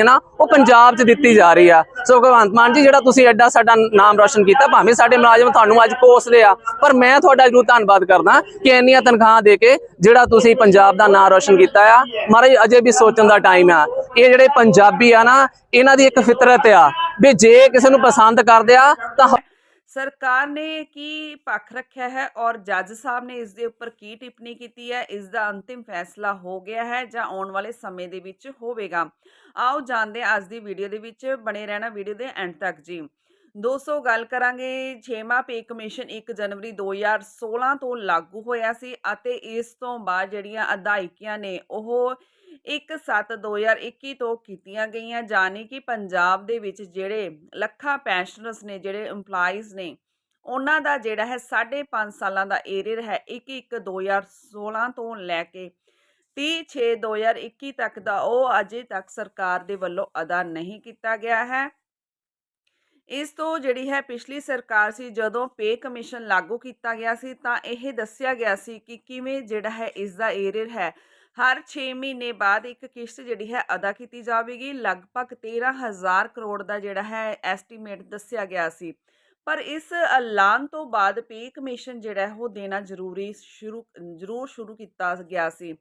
ਹੈ ਨਾ, ਉਹ ਪੰਜਾਬ 'ਚ ਦਿੱਤੀ ਜਾ ਰਹੀ ਆ। ਸੋ ਭਗਵੰਤ ਮਾਨ ਜੀ, ਜਿਹੜਾ ਤੁਸੀਂ ਐਡਾ ਸਾਡਾ ਨਾਮ ਰੋਸ਼ਨ ਕੀਤਾ, ਭਾਵੇਂ ਸਾਡੇ ਮੁਲਾਜ਼ਮ ਤੁਹਾਨੂੰ ਅੱਜ ਕੋਸਦੇ ਆ, ਪਰ ਮੈਂ ਤੁਹਾਡਾ ਜ਼ਰੂਰ ਧੰਨਵਾਦ ਕਰਦਾ ਕਿ ਇੰਨੀਆਂ ਤਨਖਾਹਾਂ ਦੇ ਕੇ ਜਿਹੜਾ ਤੁਸੀਂ ਪੰਜਾਬ ਦਾ ਨਾਮ ਰੋਸ਼ਨ ਕੀਤਾ ਆ। ਮਹਾਰਾਜ, ਅਜੇ ਵੀ ਸੋਚਣ ਦਾ ਟਾਈਮ ਆ। ਇਹ ਜਿਹੜੇ ਪੰਜਾਬੀ ਆ ਨਾ, ਇਹਨਾਂ ਦੀ ਇੱਕ ਫਿਤਰਤ ਆ, ਵੀ ਜੇ ਕਿਸੇ ਨੂੰ ਪਸੰਦ ਕਰਦੇ ਆ, ਤਾਂ ਸਰਕਾਰ ਨੇ ਕੀ ਪੱਖ ਰੱਖਿਆ ਹੈ ਔਰ ਜੱਜ ਸਾਹਿਬ ਨੇ ਇਸ ਦੇ ਉੱਪਰ ਕੀ ਟਿੱਪਣੀ ਕੀਤੀ ਹੈ? ਇਸ ਦਾ ਅੰਤਿਮ ਫੈਸਲਾ ਹੋ ਗਿਆ ਹੈ ਜਾਂ ਆਉਣ ਵਾਲੇ ਸਮੇਂ ਦੇ ਵਿੱਚ ਹੋਵੇਗਾ? ਆਓ ਜਾਣਦੇ ਹਾਂ ਅੱਜ ਦੀ ਵੀਡੀਓ ਦੇ ਵਿੱਚ ਬਣੇ ਰਹਿਣਾ ਵੀਡੀਓ ਦੇ ਐਂਡ ਤੱਕ ਜੀ। ਦੋਸਤੋ, ਗੱਲ ਕਰਾਂਗੇ 6ਵਾਂ ਪੇ ਕਮਿਸ਼ਨ 1 ਜਨਵਰੀ 2016 ਤੋਂ ਲਾਗੂ ਹੋਇਆ ਸੀ ਅਤੇ ਇਸ ਤੋਂ ਬਾਅਦ ਜਿਹੜੀਆਂ ਅਦਾਇਕੀਆਂ ਨੇ, ਉਹ 1/7/2021 ਤੋਂ ਕੀਤੀਆਂ ਗਈਆਂ, ਜਾਣੀ ਕਿ ਪੰਜਾਬ ਦੇ ਵਿੱਚ ਜਿਹੜੇ ਲੱਖਾਂ ਪੈਨਸ਼ਨਰਸ ਨੇ, ਜਿਹੜੇ EMPLOYEES ਨੇ, ਉਹਨਾਂ ਦਾ ਜਿਹੜਾ ਹੈ 5.5 ਸਾਲਾਂ ਦਾ ਏਰੀਅਰ ਹੈ 1/1/2016 ਤੋਂ ਲੈ ਕੇ 30/6/2021 ਤੱਕ ਦਾ ਉਹ ਅਜੇ ਤੱਕ ਸਰਕਾਰ ਦੇ ਵੱਲੋਂ ਅਦਾ ਨਹੀਂ ਕੀਤਾ ਗਿਆ ਹੈ। ਇਸ ਤੋਂ ਜਿਹੜੀ ਹੈ ਪਿਛਲੀ ਸਰਕਾਰ ਸੀ, ਜਦੋਂ ਪੇ ਕਮਿਸ਼ਨ ਲਾਗੂ ਕੀਤਾ ਗਿਆ ਸੀ, ਤਾਂ ਇਹ ਦੱਸਿਆ ਗਿਆ ਸੀ ਕਿ ਕਿਵੇਂ ਜਿਹੜਾ ਹੈ ਇਸ ਦਾ ਏਰੀਅਰ ਹੈ ਹਰ 6 ਮਹੀਨੇ ਬਾਅਦ ਇੱਕ ਕਿਸ਼ਤ ਜਿਹੜੀ ਹੈ ਅਦਾ ਕੀਤੀ ਜਾਵੇਗੀ। ਲਗਭਗ 13000 ਕਰੋੜ ਦਾ ਜਿਹੜਾ ਹੈ ਐਸਟੀਮੇਟ ਦੱਸਿਆ ਗਿਆ ਸੀ। ਪਰ ਇਸ ਐਲਾਨ ਤੋਂ ਬਾਅਦ ਪੇ ਕਮਿਸ਼ਨ ਜਿਹੜਾ ਉਹ ਦੇਣਾ ਜ਼ਰੂਰੀ ਸ਼ੁਰੂ, ਜ਼ਰੂਰ ਸ਼ੁਰੂ ਕੀਤਾ ਗਿਆ ਸੀ।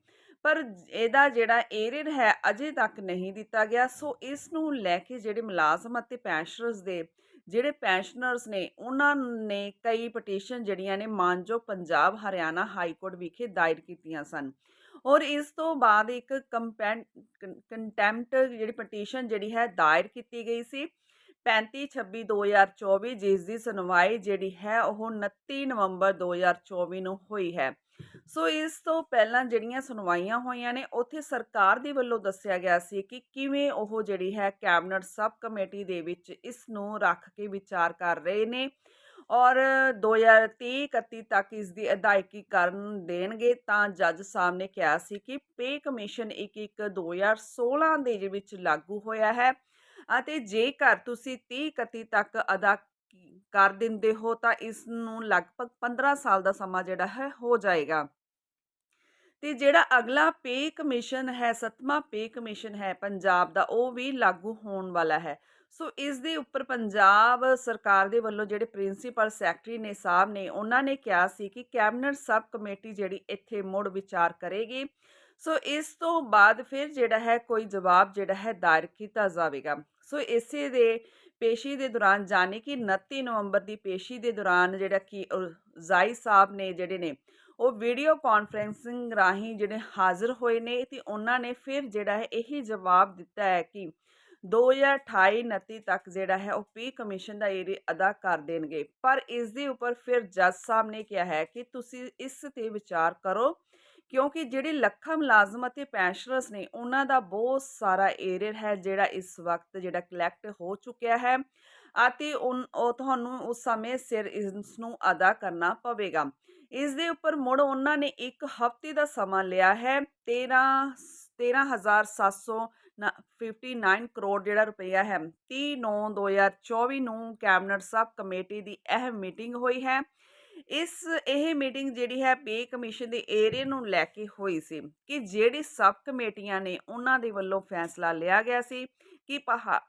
ਪਰ ਇਹਦਾ ਜਿਹੜਾ ਏਰੀਅਰ ਹੈ ਅਜੇ ਤੱਕ ਨਹੀਂ ਦਿੱਤਾ ਗਿਆ। ਸੋ ਇਸ ਨੂੰ ਲੈ ਕੇ ਜਿਹੜੇ ਮੁਲਾਜ਼ਮ ਅਤੇ ਪੈਨਸ਼ਨਰਸ ਦੇ, ਜਿਹੜੇ ਪੈਨਸ਼ਨਰਸ ਨੇ, ਉਹਨਾਂ ਨੇ ਕਈ ਪਟੀਸ਼ਨ ਜਿਹੜੀਆਂ ਨੇ ਮਾਨਯੋਗ ਪੰਜਾਬ, ਹਰਿਆਣਾ ਹਾਈ ਕੋਰਟ ਵਿਖੇ ਦਾਇਰ ਕੀਤੀਆਂ ਸਨ। ਔਰ ਇਸ ਤੋਂ ਬਾਅਦ ਇੱਕ ਕੰਟੈਂਪਟ ਜਿਹੜੀ ਪਟੀਸ਼ਨ ਜਿਹੜੀ ਹੈ ਦਾਇਰ ਕੀਤੀ ਗਈ ਸੀ। 35 26 2024 ਜਿਸ ਦੀ ਸੁਣਵਾਈ ਜਿਹੜੀ ਹੈ ਉਹ 29 ਨਵੰਬਰ 2024 ਨੂੰ ਹੋਈ ਹੈ। ਸੋ ਇਸ ਤੋਂ ਪਹਿਲਾਂ ਜਿਹੜੀਆਂ ਸੁਣਵਾਈਆਂ ਹੋਈਆਂ ਨੇ, ਉੱਥੇ ਸਰਕਾਰ ਦੇ ਵੱਲੋਂ ਦੱਸਿਆ ਗਿਆ ਸੀ ਕਿ ਕਿਵੇਂ ਉਹ ਜਿਹੜੀ ਹੈ ਕੈਬਨਿਟ ਸਬ ਕਮੇਟੀ ਦੇ ਵਿੱਚ ਇਸ ਨੂੰ ਰੱਖ ਕੇ ਵਿਚਾਰ ਕਰ ਰਹੇ ਨੇ। ਔਰ 2030-31 ਤੱਕ ਇਸ ਦੀ ਅਦਾਇਗੀ ਕਰਨ ਦੇਣਗੇ ਤਾਂ ਜੱਜ ਸਾਹਿਬ ਨੇ ਕਿਹਾ ਸੀ ਕਿ ਪੇ ਕਮਿਸ਼ਨ 1/1/2016 ਦੇ ਵਿੱਚ ਲਾਗੂ ਹੋਇਆ ਹੈ ਅਤੇ ਜੇਕਰ ਤੁਸੀਂ 30-31 ਤੱਕ ਅਦਾ ਕਰ ਦਿੰਦੇ ਹੋ ਤਾਂ ਇਸ ਨੂੰ ਲਗਭਗ 15 ਸਾਲ ਦਾ ਸਮਾਂ ਜਿਹੜਾ ਹੈ ਹੋ ਜਾਏਗਾ। ਤੇ ਜਿਹੜਾ ਅਗਲਾ ਪੇ ਕਮਿਸ਼ਨ ਹੈ, ਸੱਤਵਾਂ ਪੇ ਕਮਿਸ਼ਨ ਹੈ ਪੰਜਾਬ ਦਾ, ਉਹ ਵੀ ਲਾਗੂ ਹੋਣ ਵਾਲਾ ਹੈ। ਸੋ ਇਸ ਦੇ ਉੱਪਰ ਪੰਜਾਬ ਸਰਕਾਰ ਦੇ ਵੱਲੋਂ ਜਿਹੜੇ ਪ੍ਰਿੰਸੀਪਲ ਸੈਕਟਰੀ ਨੇ, ਸਾਹਿਬ ਨੇ, ਉਹਨਾਂ ਨੇ ਕਿਹਾ ਸੀ ਕਿ ਕੈਬਨਿਟ ਸਬ ਕਮੇਟੀ ਜਿਹੜੀ ਇੱਥੇ ਮੁੜ ਵਿਚਾਰ ਕਰੇਗੀ। ਸੋ ਇਸ ਤੋਂ ਬਾਅਦ ਫਿਰ ਜਿਹੜਾ ਹੈ, ਕੋਈ ਜਵਾਬ ਜਿਹੜਾ ਹੈ, ਦਾਇਰ ਕੀਤਾ ਜਾਵੇਗਾ। ਸੋ ਇਸੇ ਦੇ ਪੇਸ਼ੀ ਦੇ ਦੌਰਾਨ ਜਾਣੇ ਕਿ 29 ਨਵੰਬਰ ਦੀ ਪੇਸ਼ੀ ਦੇ ਦੌਰਾਨ ਜਿਹੜਾ ਕਿ ਜ਼ਾਈ ਸਾਹਿਬ ਨੇ ਜਿਹੜੇ ਨੇ ਉਹ ਵੀਡੀਓ ਕਾਨਫਰੈਂਸਿੰਗ ਰਾਹੀਂ ਜਿਹੜੇ ਹਾਜ਼ਰ ਹੋਏ ਨੇ ਤੇ ਉਹਨਾਂ ਨੇ ਫਿਰ ਜਿਹੜਾ ਹੈ ਇਹੀ ਜਵਾਬ ਦਿੱਤਾ ਹੈ ਕਿ 2028-29 ਤੱਕ ਜਿਹੜਾ ਹੈ ਉਹ ਪੀ ਕਮਿਸ਼ਨ ਦਾ ਏਰੀਆ ਅਦਾ ਕਰ ਦੇਣਗੇ। ਪਰ ਇਸ ਦੇ ਉੱਪਰ ਫਿਰ ਜੱਜ ਸਾਹਿਬ ਨੇ ਕਿਹਾ ਹੈ ਕਿ ਤੁਸੀਂ ਇਸ ਤੇ ਵਿਚਾਰ ਕਰੋ, ਕਿਉਂਕਿ ਜਿਹੜੇ ਲੱਖਾਂ ਮੁਲਾਜ਼ਮ ਅਤੇ ਪੈਨਸ਼ਨਰਸ ਨੇ ਉਹਨਾਂ ਦਾ ਬਹੁਤ ਸਾਰਾ ਏਰੀਅਰ ਹੈ ਜਿਹੜਾ ਇਸ ਵਕਤ ਜਿਹੜਾ ਕਲੈਕਟ ਹੋ ਚੁੱਕਿਆ ਹੈ ਅਤੇ ਉਹ ਤੁਹਾਨੂੰ ਉਸ ਸਮੇਂ ਸਿਰ ਇਸ ਨੂੰ ਅਦਾ ਕਰਨਾ ਪਵੇਗਾ। ਇਸ ਦੇ ਉੱਪਰ ਮੁੜ ਉਹਨਾਂ ਨੇ ਇੱਕ ਹਫ਼ਤੇ ਦਾ ਸਮਾਂ ਲਿਆ ਹੈ 13 13759 ਕਰੋੜ ਜਿਹੜਾ ਰੁਪਇਆ ਹੈ 30 9 2024 ਨੂੰ ਕੈਬਨਿਟ ਸਬ ਕਮੇਟੀ ਦੀ ਅਹਿਮ ਮੀਟਿੰਗ ਹੋਈ ਹੈ। ਇਸ ਇਹ ਮੀਟਿੰਗ ਜਿਹੜੀ ਹੈ ਪੇ ਕਮਿਸ਼ਨ ਦੇ ਏਰੀਆ ਨੂੰ ਲੈ ਕੇ ਹੋਈ ਸੀ ਕਿ ਜਿਹੜੀ ਸਬ ਕਮੇਟੀਆਂ ਨੇ ਉਹਨਾਂ ਦੇ ਵੱਲੋਂ ਫੈਸਲਾ ਲਿਆ ਗਿਆ ਸੀ ਕਿ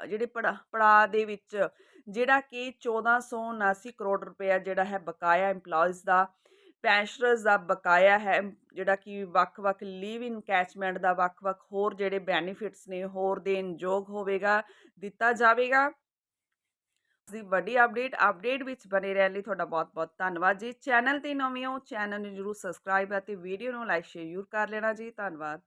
ਜਿਹੜੇ ਪੜਾ ਦੇ ਵਿੱਚ ਜਿਹੜਾ ਕਿ 1479 ਕਰੋੜ ਰੁਪਇਆ ਜਿਹੜਾ ਹੈ ਬਕਾਇਆ EMPLOYEES ਦਾ ਪੈਨਸ਼ਨਰਸ ਦਾ ਬਕਾਇਆ ਹੈ, ਜਿਹੜਾ ਕਿ ਵੱਖ-ਵੱਖ ਲੀਵ ਇਨਕੈਚਮੈਂਟ ਦਾ, ਵੱਖ-ਵੱਖ ਹੋਰ ਜਿਹੜੇ ਬੈਨੀਫਿਟਸ ਨੇ, ਹੋਰ ਦੇਣ ਯੋਗ ਹੋਵੇਗਾ, ਦਿੱਤਾ ਜਾਵੇਗਾ। ਦੀ ਵੱਡੀ ਅਪਡੇਟ ਅਪਡੇਟ ਵਿੱਚ ਬਨੇ ਰਹਿਣ ਲਈ ਤੁਹਾਡਾ ਬਹੁਤ-ਬਹੁਤ ਧੰਨਵਾਦ ਜੀ। ਚੈਨਲ ਤੇ ਨਵੇਂ ਹੋ ਚੈਨਲ ਨੂੰ ਜਰੂਰ ਸਬਸਕ੍ਰਾਈਬ ਅਤੇ ਵੀਡੀਓ ਨੂੰ ਲਾਈਕ ਸ਼ੇਅਰ ਕਰ ਲੈਣਾ ਜੀ। ਧੰਨਵਾਦ।